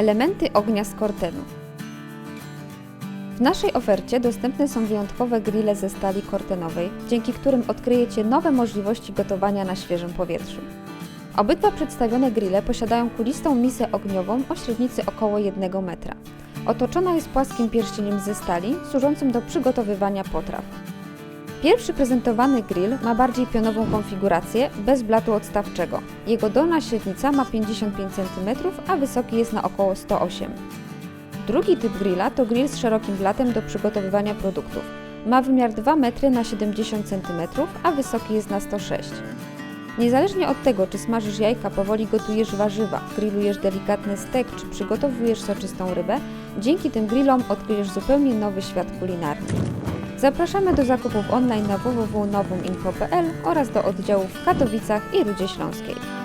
Elementy ognia z Cortenu. W naszej ofercie dostępne są wyjątkowe grille ze stali kortenowej, dzięki którym odkryjecie nowe możliwości gotowania na świeżym powietrzu. Obydwa przedstawione grille posiadają kulistą misę ogniową o średnicy około 1 metra. Otoczona jest płaskim pierścieniem ze stali, służącym do przygotowywania potraw. Pierwszy prezentowany grill ma bardziej pionową konfigurację, bez blatu odstawczego. Jego dolna średnica ma 55 cm, a wysoki jest na około 108 Drugi typ grilla to grill z szerokim blatem do przygotowywania produktów. Ma wymiar 2 metry na 70 cm, a wysoki jest na 106 Niezależnie od tego, czy smażysz jajka, powoli gotujesz warzywa, grillujesz delikatny stek, czy przygotowujesz soczystą rybę, dzięki tym grillom odkryjesz zupełnie nowy świat kulinarny. Zapraszamy do zakupów online na www.nowominfo.pl oraz do oddziałów w Katowicach i Rudzie Śląskiej.